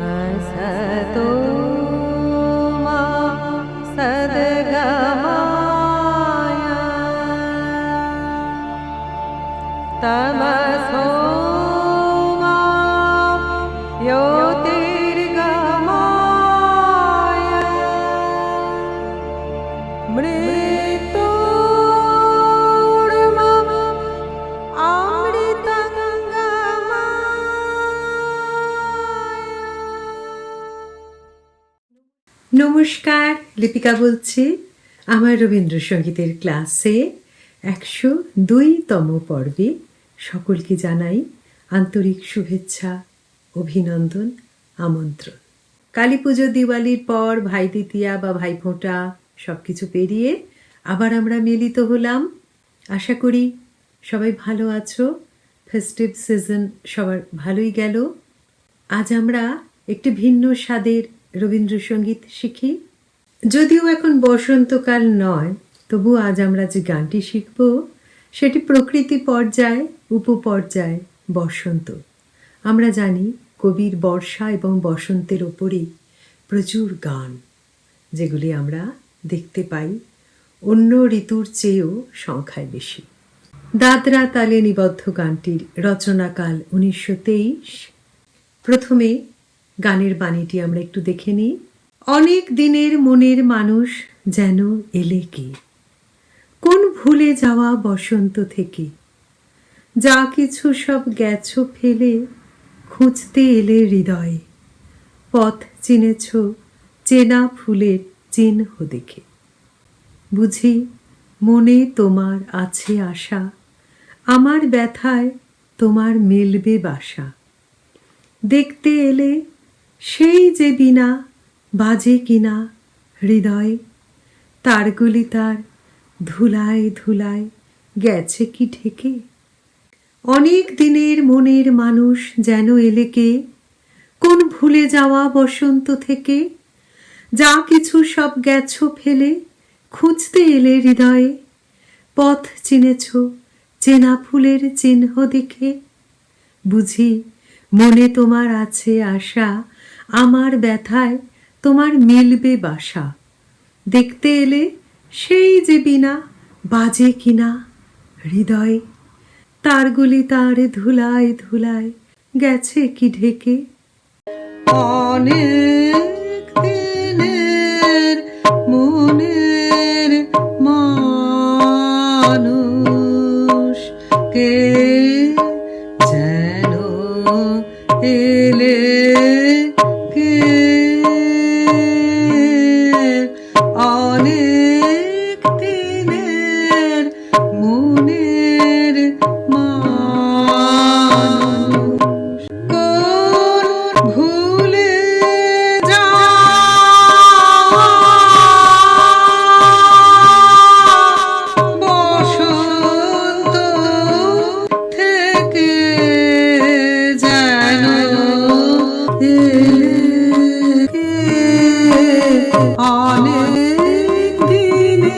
असतो নমস্কার, লিপিকা বলছি, আমার রবীন্দ্রসঙ্গীতের ক্লাসে একশো দুইতম পর্বে সকলকে জানাই আন্তরিক শুভেচ্ছা, অভিনন্দন, আমন্ত্রণ। কালী পুজো, দিওয়ালির পর, ভাই দ্বিতীয়া বা ভাইফোঁটা সব কিছু পেরিয়ে আবার আমরা মিলিত হলাম। আশা করি সবাই ভালো আছো। ফেস্টিভ সিজন সবার ভালোই গেল। আজ আমরা একটি ভিন্ন স্বাদের রবীন্দ্রসঙ্গীত শিখি। যদিও এখন বসন্তকাল নয়, তবু আজ আমরা যে গানটি শিখব, সেটি প্রকৃতি পর্যায়, উপপর্যায়, বসন্ত। আমরা জানি কবির বর্ষা এবং বসন্তের ওপরেই প্রচুর গান, যেগুলি আমরা দেখতে পাই। অন্য ঋতুর চেয়েও সংখ্যায় বেশি। দাদরা তালে নিবদ্ধ গানটির রচনাকাল উনিশশো তেইশ। প্রথমে গানের বাণীটি আমরা একটু দেখে নিই। অনেক দিনের মনের মানুষ যেন এলে কি? কোন ভুলে যাওয়া বসন্ত থেকে? যা কিছু সব গেছ ফেলে, খুঁজতে এলে হৃদয়ে। পথ চিনেছ, চেনা ফুলের চিহ্ন দেখে। বুঝি মনে তোমার আছে আশা, আমার ব্যথায় তোমার মেলবে বাসা। দেখতে এলে সেই যে বিনা বাজে কিনা হৃদয়ে তারগুলি তার ধুলায় ধুলায় গেছে কি ঠেকে অনেক দিনের মনের মানুষ যেন এলে কে? কোন ভুলে যাওয়া বসন্ত থেকে? যা কিছু সব গেছো ফেলে, খুঁজতে এলে হৃদয়ে। পথ চিনেছ চেনা ফুলের চিহ্ন দেখে। বুঝি মনে তোমার আছে আশা আমার ব্যথায় তোমার মিলবে বাসা। দেখতে এলে সেই যে বিনা বাজে কিনা হৃদয়ে। তারগুলি তার ধুলায় ধুলায় গেছে কি ঢেকে। অনেক দিনের মনের অনেক দিনে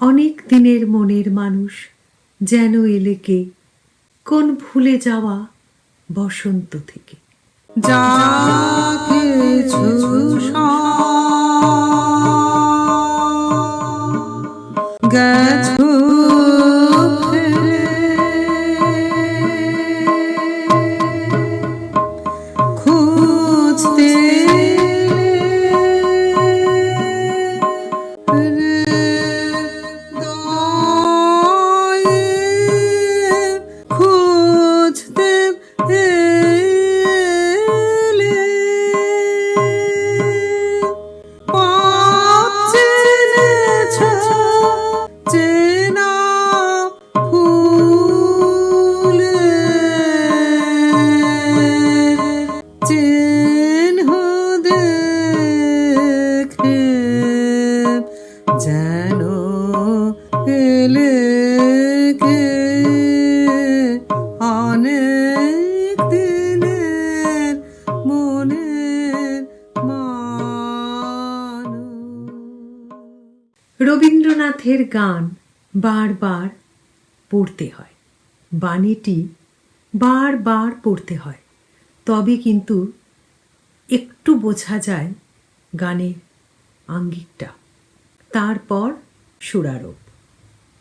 অনেক দিনের মনের মানুষ যেন এলে কে? কোন ভুলে যাওয়া বসন্ত থেকে? যা কিছু রবীন্দ্রনাথের গান বারবার পড়তে হয়। বাণীটি বারবার পড়তে হয়। তবে কিন্তু একটু বোঝা যায় গানের আঙ্গিকটা। তারপর সুরারোপ।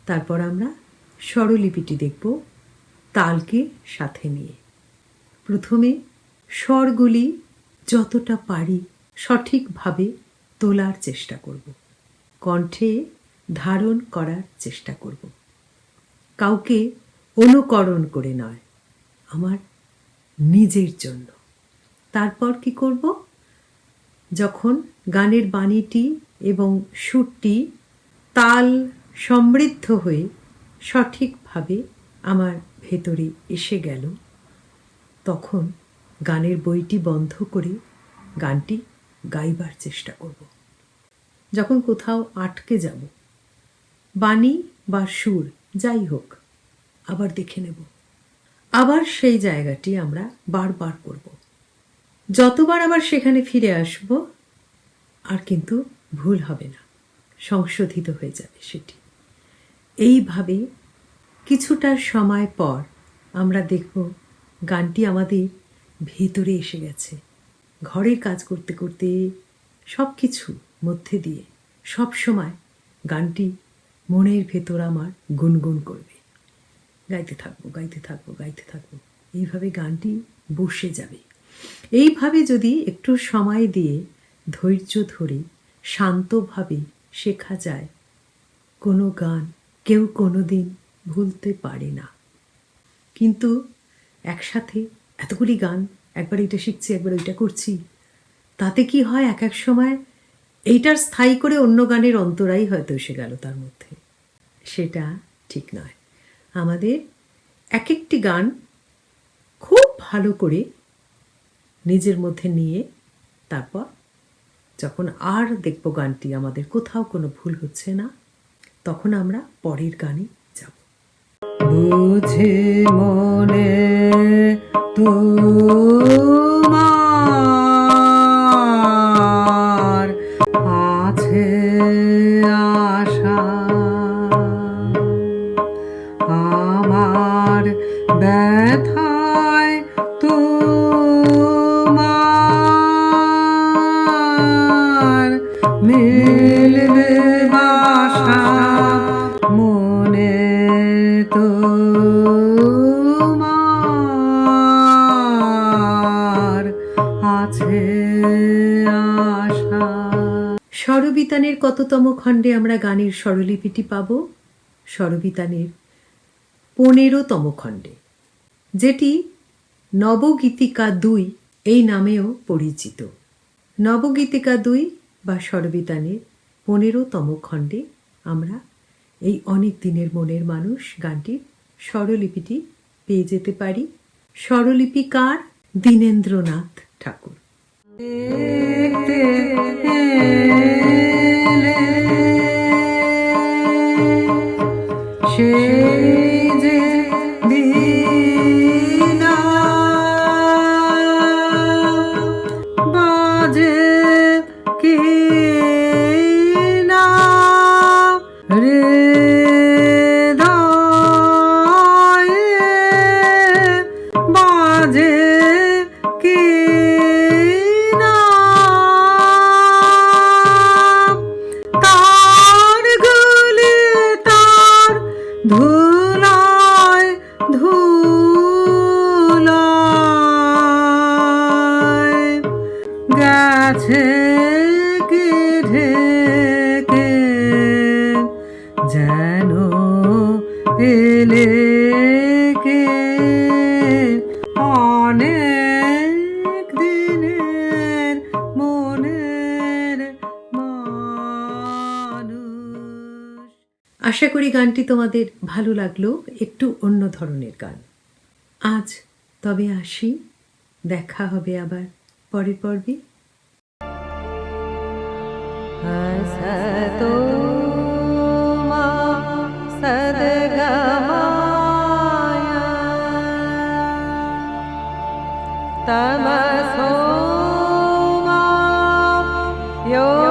তারপর আমরা স্বরলিপিটি দেখব তালকে সাথে নিয়ে। প্রথমে স্বরগুলি যতটা পারি সঠিকভাবে তোলার চেষ্টা করব। কণ্ঠে ধারণ করার চেষ্টা করব। কাউকে অনুকরণ করে নয়, আমার নিজের জন্য। তারপর কি করব? যখন গানের বাণীটি এবং সুরটি তাল সমৃদ্ধ হয়ে সঠিকভাবে আমার ভেতরে এসে গেল, তখন গানের বইটি বন্ধ করে গানটি গাইবার চেষ্টা করব। যখন কোথাও আটকে যাব বাণী বা সুর, যাই হোক, আবার দেখে নেব। আবার সেই জায়গাটি আমরা বারবার করব। যতবার আবার সেখানে ফিরে আসব, আর কিন্তু ভুল হবে না, সংশোধিত হয়ে যাবে সেটি। এইভাবে কিছুটা সময় পর আমরা দেখব গানটি আমাদের ভেতরে এসে গেছে। ঘরের কাজ করতে করতে সব কিছু মধ্যে দিয়ে সব সময় গানটি মনের ভেতর আমার গুনগুন করবে। গাইতে থাকব গাইতে থাকব গাইতে থাকব। এইভাবে গানটি বসে যাবে। এইভাবে যদি একটু সময় দিয়ে ধৈর্য ধরে শান্তভাবে শেখা যায়, কোনো গান কেউ কোনো দিন ভুলতে পারে না। কিন্তু একসাথে এতগুলি গান, একবার এটা শিখছি, একবার ওইটা করছি, তাতে কি হয় এক এক সময় এইটার স্থায়ী করে অন্য গানের অন্তরাই হয়তো এসে গেল তার মধ্যে। সেটা ঠিক নয়। আমাদের এক একটি গান খুব ভালো করে নিজের মধ্যে নিয়ে তারপর যখন আর দেখব গানটি, আমাদের কোথাও কোনো ভুল হচ্ছে না, তখন আমরা পরের গানে যাব। বুঝে মনে তোমার আমরা গানের স্বরলিপিটি পাব স্বরবিতানের পনেরোতম খণ্ডে, যেটি নবগীতিকা দুই এই নামেও পরিচিত। নবগীতিকা দুই বা স্বরবিতানের পনেরোতম খণ্ডে আমরা এই অনেক দিনের মনের মানুষ গানটির স্বরলিপিটি পেয়ে যেতে পারি। স্বরলিপিকার দীনেন্দ্রনাথ ঠাকুর। কি না রে বাজে কি না তার গুলি তার ধুলায় থেকে অনেক দিনের মনের মানুষ। আশা করি গানটি তোমাদের ভালো লাগল, একটু অন্য ধরনের গান। আজ তবে আসি, দেখা হবে আবার পরের পর্বে। তো Adiós.